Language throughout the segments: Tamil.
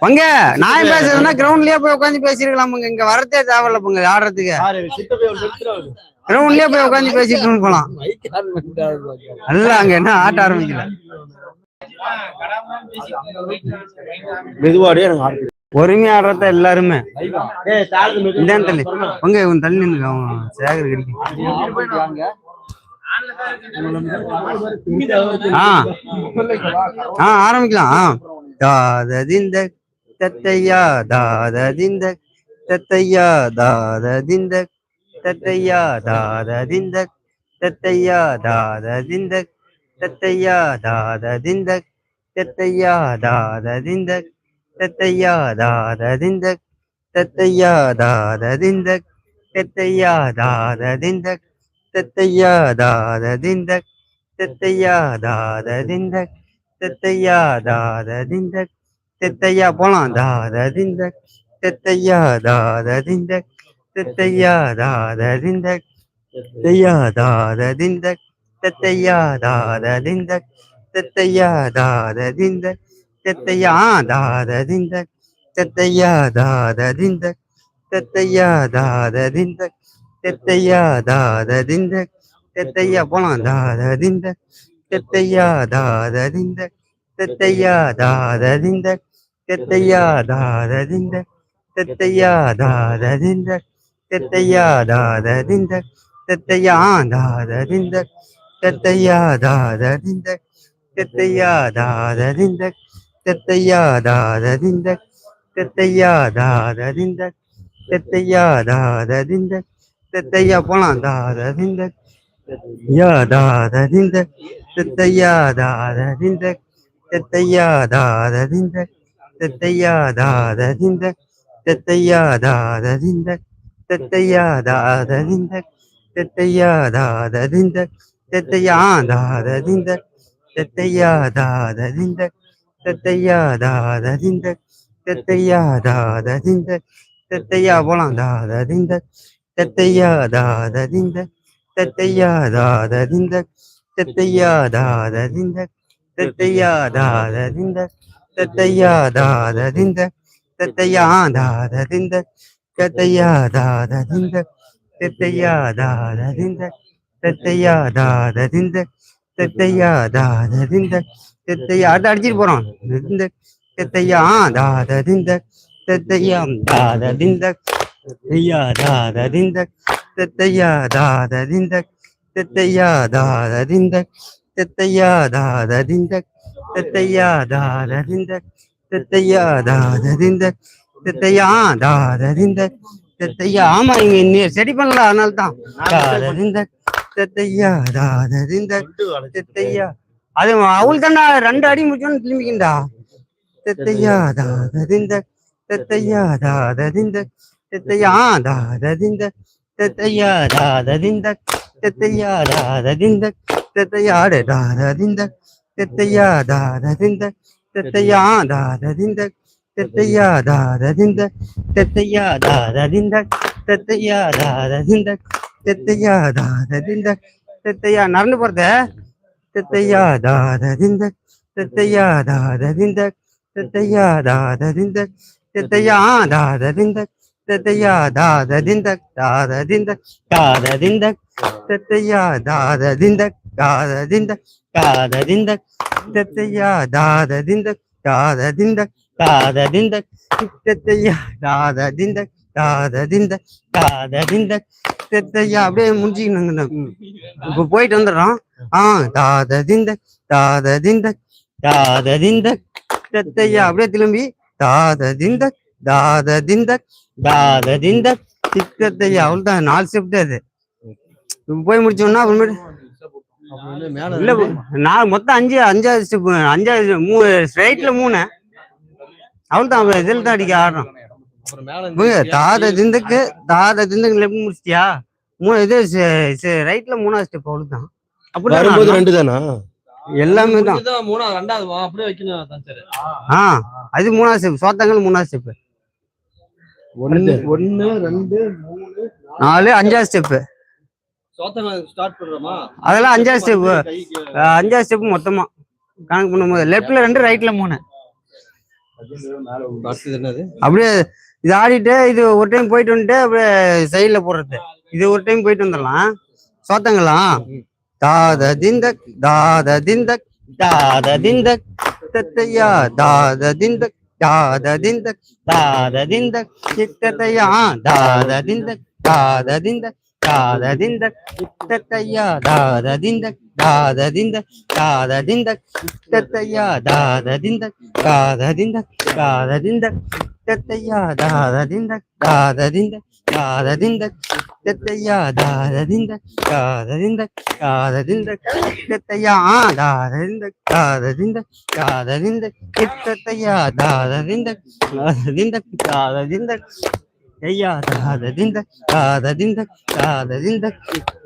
பங்க நான் பேசுறதுன்னா கிரவுண்ட்லயே போய் உட்காந்து பேசிருக்கலாம் இங்க வரதே தேவையில்ல பங்க ஆடுறதுக்கு. கிரவுண்ட்லயே போய் உட்காந்து பேசிட்டு போலாம். அல்ல அங்க என்ன ஆட்ட ஆரம்பிக்கல. மெதுவாடியே எனக்கு பொறுமையா ஆடுறத எல்லாருமே. இதான் தள்ளி. பங்க இவன் தள்ளி நின்று அவன் சேகர் கிடைக்கும் ஆ. ஆ ஆரம்பிக்கலாம். தாததிந்த தத்தையா தாததிந்த தத்தையா தாததிந்த தத்தையா தாததிந்த தத்தையா தாததிந்த தத்தையா தாததிந்த தத்தையா தாததிந்த தத்தையா தாததிந்த தத்தையா தாததிந்த தத்தையா தாததிந்த தத்தையா தாததிந்த தத்தையா தாததிந்த தத்தையா தாததிந்த தத்தையா போலாம் தாததிந்த தத்தையா தாததிந்த தத்தையா தாததிந்த தத்தையா தாததிந்த தத்தையா தாததிந்த தத்தையா தாததிந்த தத்தையா தாததிந்த தத்தையா தாததிந்த தத்தையா தாததிந்த தத்தையா தாததிந்த தத்தையா போலாம் தாததிந்த தத்தையா தாததிந்த தத்தையா தாததிந்த தத்தையா தாததிந்த தத்தையா தாததிந்த தத்தையா தாததிந்த தத்தையா தாததிந்த தத்தையா தாதனிந்த தத்தையா தாதனிந்த தத்தையா தாதனிந்த தத்தையா தாதனிந்த தத்தையா தாதனிந்த தத்தையா போலாம் தாதனிந்த தத்தையா தாதனிந்த தத்தையா தாதனிந்த தத்தையா தாதனிந்த தத்தையா தாதனிந்த தத்தையா தாதனிந்த தத்தையா தாதனிந்த தத்தையா தாதனிந்த தத்தையா தாததிந்த தத்தையா தாததிந்த தத்தையா தாததிந்த தத்தையா தாததிந்த தத்தையா போலாம் தாததிந்த தத்தையா தாததிந்த தத்தையா தாததிந்த தத்தையா தாததிந்த தத்தையா தாததிந்த தத்தையா தாததிந்த தத்தையா தாததிந்த தத்தையா தாததிந்த தத்தையா தாததிந்த தத்தையா தாததிந்த தத்தையா தாததிந்த தத்தையா அடுத்து அடிச்சிட்டு போறோம் இந்த தத்தையா தாததிந்த தத்தையா தாததிந்த தத்தையா தாததிந்த தத்தையா தாததிந்த தத்தையா தாததிந்த தத்தையா தாததிந்த தத்தையா தாததிந்த தத்தையா தாததிந்த தத்தையா தாததிந்த தத்தையா ஆமா இங்க இன்னும் சரி பண்ணல அதனால தான் தாததிந்த தத்தையா தாதது இந்த தத்தையா அது அவள் தான்டா ரெண்டு அடி முடிச்சோன்னு திரும்பிக்கிண்டா தத்தையா தாதது இந்த தத்தையா தாதது இந்த தத்தையா தாதது இந்த தத்தையா தாதது இந்த தத்தையா தாதது இந்த தத்தையாடு தாதது இந்த தத்தையா தாதது இந்த தத்தையா தாதது இந்த தத்தையா தாதது இந்த தத்தையா தாதது இந்த தத்தையா தாதது தத்தையா தாததிந்த தெத்தையா நடந்து போறத தத்தையா தாததிந்த தத்தையா தாததிந்த தத்தையா தாததிந்த தத்தையா தாததிந்த தத்தையா தாததிந்த தாததிந்த தாததிந்த தெத்தையா தாததிந்த தாததிந்த தாததிந்த தத்தையா தாததிந்த தாததிந்த தாததிந்த தத்தையா தாததிந்த தாததிந்த தத்தையா அப்படியே முடிஞ்சுக்கணுங்க இப்போ போயிட்டு வந்துடுறோம். ஆ தாததிந்த தாததிந்த தாததிந்த தத்தையா அப்படியே திரும்பி தாததிந்த தாததிந்த தாததிந்த திக்கத்தையா அவ்வளவுதான். நாலு ஷிஃப்ட் அது. போய் முடிச்சோம்னா அப்புறமேட்டு இல்ல நான் மொத்தம் அஞ்சு அஞ்சாவது ஸ்டெப் அஞ்சாவது மூணு ஸ்ட்ரைட்ல மூணு. அவ்வளவுதான். இதில் தான் அடிக்க ஆடுறோம். தாத திந்துக்கு தாத திந்துக்கு லெஃப்ட் முடிச்சிட்டியா? மூணு இது ரைட்ல மூணாவது ஸ்டெப் அவ்வளவுதான் வரும்போது அப்படி ரெண்டு தானா எல்லாமே தான். இதுதான் மூணாவது ரெண்டாவது வா, அப்படியே வைக்கணும் அதான் சரி. ஆ அது மூணாவது ஸ்டெப் சோத்தங்கள் மூணாவது ஸ்டெப் ஒன்னு ஒன்னு ரெண்டு மூணு நாலு. அஞ்சாவது ஸ்டெப் சோத்தங்க ஸ்டார்ட் பண்றோமா அதெல்லாம் அஞ்சாவது ஸ்டெப் அஞ்சாவது ஸ்டெப் மொத்தமா. கணக்கு பண்ணும்போது லெஃப்ட்ல ரெண்டு ரைட்ல மூணு. அப்படியே இது ஆடிட்டு இது ஒரு டைம் போயிட்டு வந்துட்டு அப்படியே சைடுல போடுறது இது ஒரு டைம் போயிட்டு வந்துடலாம் சோத்தங்களா தாத திந்தக் தாத திந்தக் தாத திந்தக் தத்தையா தாத திந்தக் தாத திந்தக் தாத திந்தக் சித்தத்தையா தாத திந்தக் தாத திந்தக் தாத திந்தக் சித்தத்தையா தாத திந்தக் தாத திந்தக் தாத திந்தக் சித்தத்தையா தாத திந்தக் தாத திந்தக் தாத திந்தக் தத்தையா தாததிந்த காததிந்த காததிந்த தத்தையா தாததிந்த காததிந்த காததிந்த தத்தையா தாததிந்த காததிந்த காததிந்த தத்தையா தாததிந்த காததிந்த காததிந்த ஐயா தாததிந்த தாததிந்த தாததிந்த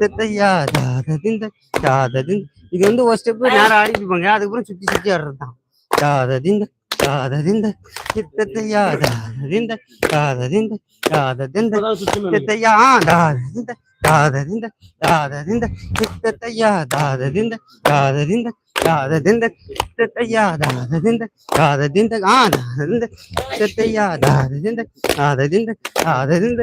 தத்தையா தாததிந்த. தாததிந்த இது வந்து ஒரு ஸ்டெப்பு நேரம் ஆடிட்டு அதுக்கப்புறம் சுற்றி சுற்றி ஆடுறது தான் காதறிந்த சித்தத்தை யாதறிந்த காதறிந்த காதறிந்த சித்தத்தை யாதறிந்த காதறிந்த காதறிந்த சித்தத்தை யாதறிந்த காதறிந்த காதறிந்த சித்தத்தை யாதறிந்த காதறிந்த காதறிந்த சித்தத்தை யாதறிந்த காதறிந்த காதறிந்த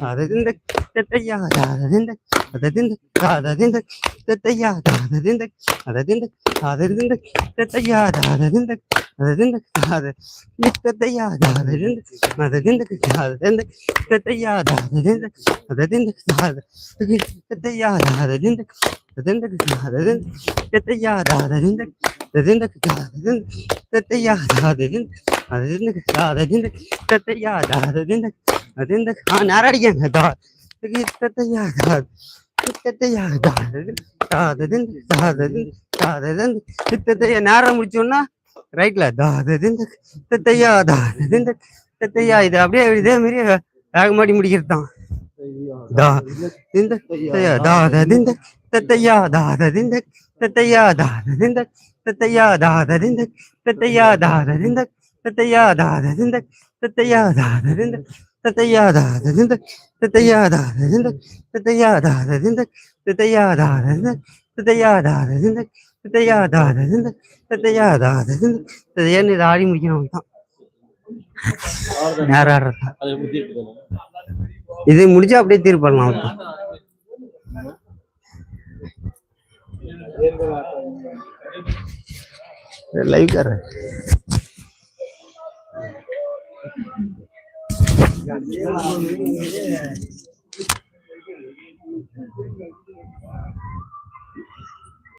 Dadadindik, dadaya, dadadindik, dadadindik, dadadindik, dadaya, dadadindik, dadadindik, dadadindik, dadaya, dadadindik, dadadindik, dadadindik, dadaya, dadadindik, dadadindik, dadadindik, dadaya, dadadindik, dadadindik, dadadindik, dadaya, dadadindik, dadadindik, dadadindik, dadaya, dadadindik, dadadindik, dadadindik, dadaya, dadadindik, dadadindik, dadadindik, dadaya, dadadindik, அது இந்த நேரடிக்காங்க தா கிட்டத்தையாக கிட்டத்தையாக தாததின் தாததின் தாததின் கிட்டத்தைய நேரம் முடிச்சோம்னா ரைட்ல தாததின் கிட்டத்தையா தாததின் இது அப்படியே இதே மாதிரி வேகமாட்டி முடிக்கிறது தான் தா இந்த தாததின் தத்தையா தாததின் தத்தையா தாததின் தத்தையா தாததின் தத்தையா தாததின் தத்தையா தாததின் தத்தையா தாததின் தத்தையாதாததிந்த தத்தையாதாததிந்த தத்தையாதாததிந்த தத்தையாதாததிந்த ஆடி முடிக்கணும் இது முடிச்சா அப்படியே தீர்ப்படலாம் அவன் லைவ் கார 感觉啊